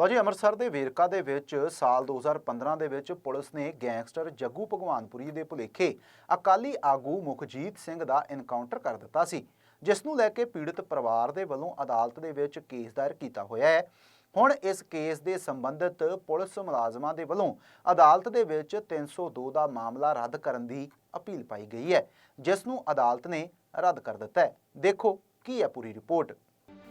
ਲਓ ਜੀ, ਅੰਮ੍ਰਿਤਸਰ ਦੇ ਵੇਰਕਾ ਦੇ ਵਿੱਚ ਸਾਲ 2015 ਦੇ ਵਿੱਚ ਪੁਲਿਸ ਨੇ ਗੈਂਗਸਟਰ ਜੱਗੂ ਭਗਵਾਨਪੁਰੀ ਦੇ ਭੁਲੇਖੇ ਅਕਾਲੀ ਆਗੂ ਮੁਖਜੀਤ ਸਿੰਘ ਦਾ ਐਨਕਾਊਂਟਰ ਕਰ ਦਿੱਤਾ ਸੀ, ਜਿਸ ਨੂੰ ਲੈ ਕੇ ਪੀੜਤ ਪਰਿਵਾਰ ਦੇ ਵੱਲੋਂ ਅਦਾਲਤ ਦੇ ਵਿੱਚ ਕੇਸ ਦਾਇਰ ਕੀਤਾ ਹੋਇਆ ਹੈ। ਹੁਣ ਇਸ ਕੇਸ ਦੇ ਸੰਬੰਧਿਤ ਪੁਲਿਸ ਮੁਲਾਜ਼ਮਾਂ ਦੇ ਵੱਲੋਂ ਅਦਾਲਤ ਦੇ ਵਿੱਚ 302 ਦਾ ਮਾਮਲਾ ਰੱਦ ਕਰਨ ਦੀ ਅਪੀਲ ਪਾਈ ਗਈ ਹੈ, ਜਿਸ ਨੂੰ ਅਦਾਲਤ ਨੇ ਰੱਦ ਕਰ ਦਿੱਤਾ ਹੈ। ਦੇਖੋ ਕੀ ਹੈ ਪੂਰੀ ਰਿਪੋਰਟ।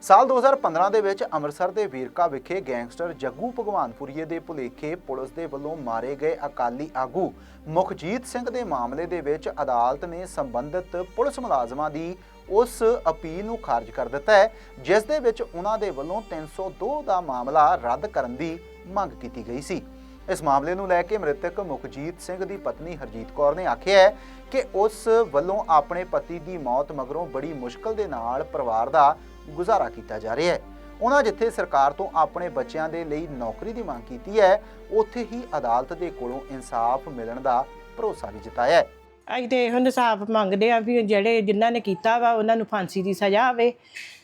ਸਾਲ 2015 ਦੇ ਵਿੱਚ ਅੰਮ੍ਰਿਤਸਰ ਦੇ ਵੀਰਕਾ ਵਿਖੇ ਗੈਂਗਸਟਰ ਜੱਗੂ ਭਗਵਾਨਪੁਰੀਏ ਦੇ ਭੁਲੇਖੇ ਪੁਲਿਸ ਦੇ ਵੱਲੋਂ ਮਾਰੇ ਗਏ ਅਕਾਲੀ ਆਗੂ ਮੁਖਜੀਤ ਸਿੰਘ ਦੇ ਮਾਮਲੇ ਦੇ ਵਿੱਚ ਅਦਾਲਤ ਨੇ ਸੰਬੰਧਿਤ ਪੁਲਿਸ ਮੁਲਾਜ਼ਮਾਂ ਦੀ ਉਸ ਅਪੀਲ ਨੂੰ ਖਾਰਜ ਕਰ ਦਿੱਤਾ ਹੈ, ਜਿਸ ਦੇ ਵਿੱਚ ਉਹਨਾਂ ਦੇ ਵੱਲੋਂ 302 ਦਾ ਮਾਮਲਾ ਰੱਦ ਕਰਨ ਦੀ ਮੰਗ ਕੀਤੀ ਗਈ ਸੀ। ਇਸ ਮਾਮਲੇ ਨੂੰ ਲੈ ਕੇ ਮ੍ਰਿਤਕ ਮੁਖਜੀਤ ਸਿੰਘ ਦੀ ਪਤਨੀ ਹਰਜੀਤ ਕੌਰ ਨੇ ਆਖਿਆ ਹੈ ਕਿ ਉਸ ਵੱਲੋਂ ਆਪਣੇ ਪਤੀ ਦੀ ਮੌਤ ਮਗਰੋਂ ਬੜੀ ਮੁਸ਼ਕਲ ਦੇ ਨਾਲ ਪਰਿਵਾਰ ਦਾ ਗੁਜ਼ਾਰਾ ਕੀਤਾ ਜਾ ਰਿਹਾ ਹੈ। ਉਹਨਾਂ ਜਿੱਥੇ ਸਰਕਾਰ ਤੋਂ ਆਪਣੇ ਬੱਚਿਆਂ ਦੇ ਲਈ ਨੌਕਰੀ ਦੀ ਮੰਗ ਕੀਤੀ ਹੈ, ਉੱਥੇ ਹੀ ਅਦਾਲਤ ਦੇ ਕੋਲੋਂ ਇਨਸਾਫ ਮਿਲਣ ਦਾ ਭਰੋਸਾ ਵੀ ਜਤਾਇਆ ਹੈ। ਅਸੀਂ ਤੇ ਇਹੋ ਇਨਸਾਫ ਮੰਗਦੇ ਆ ਵੀ ਜਿਹੜੇ ਜਿਨ੍ਹਾਂ ਨੇ ਕੀਤਾ ਵਾ, ਉਹਨਾਂ ਨੂੰ ਫਾਂਸੀ ਦੀ ਸਜ਼ਾ ਆਵੇ।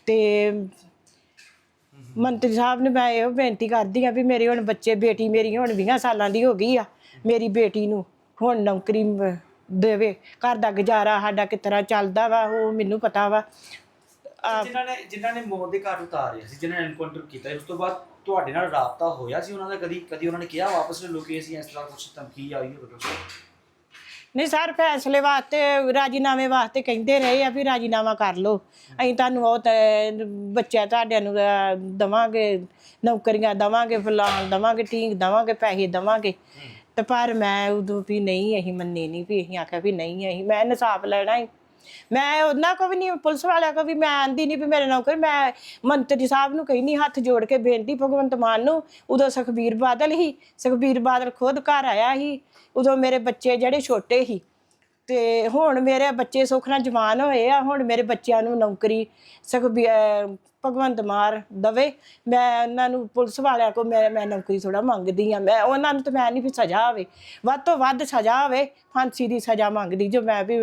ਤੇ ਮੰਤਰੀ ਸਾਹਿਬ ਨੇ ਮੈਂ ਇਹ ਬੇਨਤੀ ਕਰਦੀ ਆ ਵੀ ਮੇਰੇ ਹੁਣ ਬੱਚੇ, ਬੇਟੀ ਮੇਰੀ ਹੁਣ 20 ਸਾਲਾਂ ਦੀ ਹੋ ਗਈ ਆ, ਮੇਰੀ ਬੇਟੀ ਨੂੰ ਹੁਣ ਨੌਕਰੀ ਦੇਵੇ। ਘਰ ਦਾ ਗੁਜ਼ਾਰਾ ਸਾਡਾ ਕਿਸ ਤਰ੍ਹਾਂ ਚੱਲਦਾ ਵਾ, ਉਹ ਮੈਨੂੰ ਪਤਾ ਵਾ। ਜਿਨ੍ਹਾਂ ਨੇ ਜਿਨ੍ਹਾਂ ਨੇ ਮੌਤ ਦੇ ਘਾਟ ਉਤਾਰਿਆ ਸੀ ਜਿਨ੍ਹਾਂ ਨੇ ਐਨਕਾਊਂਟਰ ਕੀਤਾ ਸੀ, ਉਸ ਤੋਂ ਬਾਅਦ ਤੁਹਾਡੇ ਨਾਲ ਰਾਬਤਾ ਹੋਇਆ ਸੀ ਉਹਨਾਂ ਦਾ? ਕਦੀ ਕਦੀ ਉਹਨਾਂ ਨੇ ਕਿਹਾ ਵਾਪਸ ਲੈ ਲੋ ਕੇ ਅਸੀਂ ਇਸ ਤਰ੍ਹਾਂ ਕੁਝ ਧਮਕੀ ਆਈ ਹੋਵੇ ਨਹੀਂ ਸਰ ਫੈਸਲੇ ਵਾਸਤੇ ਰਾਜੀਨਾਮੇ ਵਾਸਤੇ ਕਹਿੰਦੇ ਰਹੇ ਆ ਵੀ ਰਾਜੀਨਾਮਾ ਕਰ ਲਓ। ਅਸੀਂ ਤੁਹਾਨੂੰ ਉਹ ਤੇ ਬੱਚਿਆਂ ਤੁਹਾਡਿਆਂ ਨੂੰ ਅਹ, ਦਵਾਂਗੇ ਨੌਕਰੀਆਂ ਦਵਾਂਗੇ ਫਲਾਣ ਦਵਾਂਗੇ ਟੀਂਗ ਦਵਾਂਗੇ ਪੈਸੇ ਦਵਾਂਗੇ। ਤੇ ਪਰ ਮੈਂ ਉਦੋਂ ਵੀ ਨਹੀਂ ਅਸੀਂ ਮੰਨੇ ਨਹੀਂ ਵੀ ਅਸੀਂ ਆਖਿਆ ਵੀ ਨਹੀਂ ਅਸੀਂ ਮੈਂ ਇਨਸਾਫ ਲੈਣਾ ਹੀ ਮੈਂ ਉਹਨਾਂ ਕੋ ਵੀ ਨਹੀਂ, ਪੁਲਿਸ ਵਾਲਿਆਂ ਕੋ ਵੀ ਮੈਂ ਆਂਦੀ ਨਹੀਂ ਵੀ ਮੇਰੇ ਨੌਕਰ ਮੈਂ ਮੰਤਰੀ ਸਾਹਿਬ ਨੂੰ ਕਹਿੰਦੀ ਹੱਥ ਜੋੜ ਕੇ ਬੇਨਤੀ, ਭਗਵੰਤ ਮਾਨ ਨੂੰ, ਉਦੋਂ ਸੁਖਬੀਰ ਬਾਦਲ ਹੀ, ਸੁਖਬੀਰ ਬਾਦਲ ਖੁਦ ਘਰ ਆਇਆ ਸੀ, ਉਦੋਂ ਮੇਰੇ ਬੱਚੇ ਜਿਹੜੇ ਛੋਟੇ ਸੀ ਤੇ ਹੁਣ ਮੇਰੇ ਬੱਚੇ ਸੁੱਖ ਨਾਲ ਜਵਾਨ ਹੋਏ ਆ, ਹੁਣ ਮੇਰੇ ਬੱਚਿਆਂ ਨੂੰ ਨੌਕਰੀ ਸੁਖਬੀ ਭਗਵੰਤ ਮਾਰ ਦਵੇ। ਮੈਂ ਉਹਨਾਂ ਨੂੰ ਪੁਲਿਸ ਵਾਲਿਆਂ ਕੋ ਮੈਂ ਮੈਂ ਨੌਕਰੀ ਥੋੜਾ ਮੰਗਦੀ ਆ। ਮੈਂ, ਉਹਨਾਂ ਨੂੰ ਤਾਂ ਮੈਂ ਨਹੀਂ ਵੀ ਸਜ਼ਾ ਆਵੇ ਵੱਧ ਤੋਂ ਵੱਧ ਸਜ਼ਾ ਆਵੇ ਫਾਂਸੀ ਦੀ ਸਜ਼ਾ ਮੰਗਦੀ। ਜੋ ਮੈਂ ਵੀ,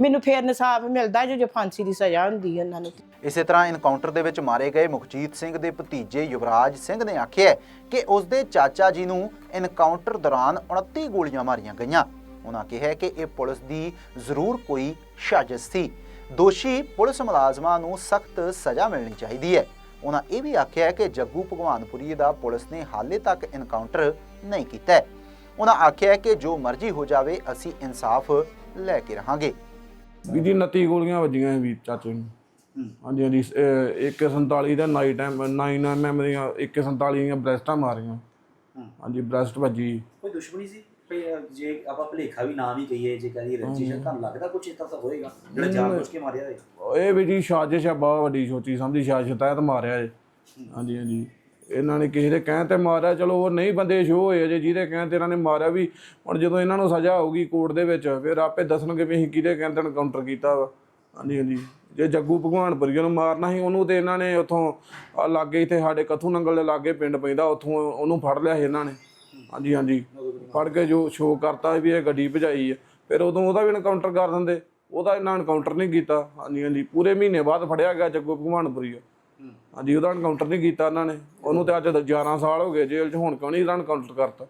ਮੈਨੂੰ ਫੇਰ ਇਨਸਾਫ ਮਿਲਦਾ ਜੋ ਜੋ ਫਾਂਸੀ ਦੀ ਸਜ਼ਾ ਹੁੰਦੀ ਹੈ ਉਹਨਾਂ ਨੂੰ। ਇਸੇ ਤਰ੍ਹਾਂ ਇਨਕਾਊਂਟਰ ਦੇ ਵਿੱਚ ਮਾਰੇ ਗਏ ਮੁਖਜੀਤ ਸਿੰਘ ਦੇ ਭਤੀਜੇ ਯੁਵਰਾਜ ਸਿੰਘ ਨੇ ਆਖਿਆ ਕਿ ਉਸ ਦੇ ਚਾਚਾ ਜੀ ਨੂੰ ਇਨਕਾਊਂਟਰ ਦੌਰਾਨ 29 ਗੋਲੀਆਂ ਮਾਰੀਆਂ ਗਈਆਂ। ਉਹਨਾਂ ਕਿਹਾ ਹੈ ਕਿ ਇਹ ਪੁਲਿਸ ਦੀ ਜ਼ਰੂਰ ਕੋਈ ਸਾਜ਼ਿਸ਼ ਸੀ। ਦੋਸ਼ੀ ਪੁਲਿਸ ਮੁਲਾਜ਼ਮਾਂ ਨੂੰ ਸਖਤ ਸਜ਼ਾ ਮਿਲਣੀ ਚਾਹੀਦੀ ਹੈ। ਉਹਨਾਂ ਇਹ ਵੀ ਆਖਿਆ ਹੈ ਕਿ ਜੱਗੂ ਭਗਵਾਨਪੁਰੀ ਦਾ ਪੁਲਿਸ ਨੇ ਹਾਲੇ ਤੱਕ ਇਨਕਾਊਂਟਰ ਨਹੀਂ ਕੀਤਾ। ਉਹਨਾਂ ਆਖਿਆ ਹੈ ਕਿ ਜੋ ਮਰਜ਼ੀ ਹੋ ਜਾਵੇ ਅਸੀਂ ਇਨਸਾਫ ਲੈ ਕੇ ਰਹਾਂਗੇ। ਵੀ ਜੀ 29 ਗੋਲੀਆਂ ਵੱਜੀਆਂ ਵੀ ਚਾਚੇ ਨੂੰ। ਹਾਂਜੀ ਹਾਂਜੀ ਅਹ ਇੱਕ 47 ਦਾ ਨਾਈਟ ਐਮ 9 ਐਮ ਦੀਆਂ ਇੱਕ 47 ਦੀਆਂ ਬ੍ਰੈਸਟਾਂ ਮਾਰੀਆਂ। ਹਾਂਜੀ ਬ੍ਰੈਸਟ ਵੱਜੀ। ਕੋਈ ਦੁਸ਼ਮਣੀ ਸੀ? ਜੇ ਆਪਾਂ ਭਲੇਖਾ ਵੀ ਨਾ ਵੀ ਕਹੀਏ ਜੇ ਕਹਦੀ ਰੰਜਿਸ਼ ਹੈ, ਤੁਹਾਨੂੰ ਲੱਗਦਾ ਕੁਝ ਇਦਾਂ ਤਾਂ ਹੋਏਗਾ? ਜਿਹੜਾ ਜਾਣ ਬੁੱਝ ਕੇ ਮਾਰਿਆ ਹੋਏ। ਇਹ ਵੀ ਜੀ ਸਾਜ਼ਿਸ਼ ਆ ਬਹੁਤ ਵੱਡੀ ਸੋਚੀ ਸਮਝੀ ਸਾਜ਼ਿਸ਼ ਤਹਿਤ ਮਾਰਿਆ ਜੀ ਹਾਂਜੀ ਹਾਂਜੀ। ਇਹਨਾਂ ਨੇ ਕਿਸੇ ਦੇ ਕਹਿਣ ਤੇ ਮਾਰਿਆ ਚਲੋ ਉਹ ਨਹੀਂ ਬੰਦੇ ਸ਼ੋ ਹੋਏ ਜੇ ਜਿਹਦੇ ਕਹਿਣ ਤੇ ਇਹਨਾਂ ਨੇ ਮਾਰਿਆ ਵੀ ਹੁਣ ਜਦੋਂ ਇਹਨਾਂ ਨੂੰ ਸਜ਼ਾ ਹੋਊਗੀ ਕੋਰਟ ਦੇ ਵਿੱਚ ਫਿਰ ਆਪੇ ਦੱਸਣਗੇ ਵੀ ਅਸੀਂ ਕਿਹਦੇ ਕਹਿਣ ਤੇ ਐਨਕਾਊਂਟਰ ਕੀਤਾ ਵਾ। ਹਾਂਜੀ ਹਾਂਜੀ। ਜੇ ਜੱਗੂ ਭਗਵਾਨਪੁਰੀਆ ਨੂੰ ਮਾਰਨਾ ਸੀ ਉਹਨੂੰ ਤੇ ਇਹਨਾਂ ਨੇ ਉਥੋਂ ਲਾਗੇ ਇੱਥੇ ਸਾਡੇ ਕਥੂ ਨੰਗਲ ਦੇ ਲਾਗੇ ਪਿੰਡ ਪੈਂਦਾ ਉਥੋਂ ਉਹਨੂੰ ਫੜ ਲਿਆ ਸੀ ਇਹਨਾਂ ਨੇ। ਹਾਂਜੀ ਹਾਂਜੀ। ਫੜ ਕੇ ਜੋ ਸ਼ੋਅ ਕਰਤਾ ਵੀ ਇਹ ਗੱਡੀ ਭਜਾਈ ਹੈ ਫਿਰ ਉਦੋਂ ਉਹਦਾ ਵੀ ਐਨਕਾਊਂਟਰ ਕਰ ਦਿੰਦੇ। ਉਹਦਾ ਇਹਨਾਂ ਐਨਕਾਊਂਟਰ ਨਹੀਂ ਕੀਤਾ। ਹਾਂਜੀ ਹਾਂਜੀ। ਪੂਰੇ ਮਹੀਨੇ ਬਾਅਦ ਫੜਿਆ ਗਿਆ ਜੱਗੂ ਭਗਵਾਨਪੁਰੀਆ ਹਾਂਜੀ ਉਹਦਾ ਐਨਕਾਊਂਟਰ ਨਹੀਂ ਕੀਤਾ ਇਹਨਾਂ ਨੇ। ਉਹਨੂੰ ਤੇ ਅੱਜ 11 ਸਾਲ ਹੋ ਗਏ ਜੇਲ੍ਹ 'ਚ ਹੁਣ ਕਿਉਂ ਨਹੀਂ ਇਹਦਾ ਐਨਕਾਊਂਟਰ ਕਰਤਾ?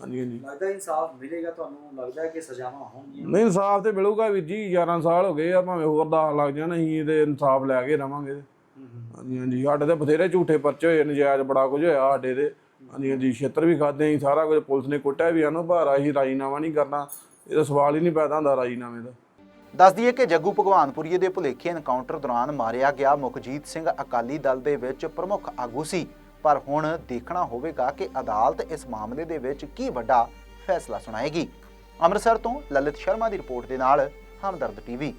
ਹਾਂਜੀ ਹਾਂਜੀ। ਲੱਗਦਾ ਇਨਸਾਫ ਮਿਲੇਗਾ ਤੁਹਾਨੂੰ? ਲੱਗਦਾ ਕਿ ਸਜ਼ਾਵਾਂ ਹੋਣਗੀਆਂ? ਨਹੀਂ ਇਨਸਾਫ ਤੇ ਮਿਲੂਗਾ ਵੀ ਜੀ। 11 ਸਾਲ ਹੋ ਗਏ ਆ ਭਾਵੇਂ ਹੋਰ 10 ਲੱਗ ਜਾਣ ਅਸੀਂ ਇਹਦੇ ਇਨਸਾਫ ਲੈ ਕੇ ਰਵਾਂਗੇ। ਹਾਂਜੀ ਹਾਂਜੀ। ਸਾਡੇ ਤੇ ਬਥੇਰੇ ਝੂਠੇ ਪਰਚੇ ਹੋਏ ਨਜਾਇਜ਼ ਬੜਾ ਕੁਝ ਹੋਇਆ ਸਾਡੇ ਤੇ। ਹਾਂਜੀ ਹਾਂਜੀ, ਛੇਤਰ ਵੀ ਖਾਦੇ ਅਸੀਂ ਸਾਰਾ ਕੁਝ ਪੁਲਿਸ ਨੇ ਕੁੱਟਿਆ ਵੀ ਆਨੂੰ ਭਾਰਾ ਅਸੀਂ ਰਾਜੀਨਾਮਾ ਨਹੀਂ ਕਰਨਾ। ਇਹਦਾ ਸਵਾਲ ਹੀ ਨਹੀਂ ਪੈਦਾ ਹੁੰਦਾ ਰਾਜੀਨਾਮੇ ਦਾ। ਦੱਸ ਦਈਏ ਕਿ ਜੱਗੂ ਭਗਵਾਨਪੁਰੀਏ ਦੇ ਭੁਲੇਖੇ ਐਨਕਾਊਂਟਰ ਦੌਰਾਨ ਮਾਰਿਆ ਗਿਆ ਮੁਖਜੀਤ ਸਿੰਘ ਅਕਾਲੀ ਦਲ ਦੇ ਵਿੱਚ ਪ੍ਰਮੁੱਖ ਆਗੂ ਸੀ। ਪਰ ਹੁਣ ਦੇਖਣਾ ਹੋਵੇਗਾ ਕਿ ਅਦਾਲਤ ਇਸ ਮਾਮਲੇ ਦੇ ਵਿੱਚ ਕੀ ਵੱਡਾ ਫੈਸਲਾ ਸੁਣਾਏਗੀ। ਅੰਮ੍ਰਿਤਸਰ ਤੋਂ ਲਲਿਤ ਸ਼ਰਮਾ ਦੀ ਰਿਪੋਰਟ ਦੇ ਨਾਲ, ਹਮਦਰਦ ਟੀਵੀ।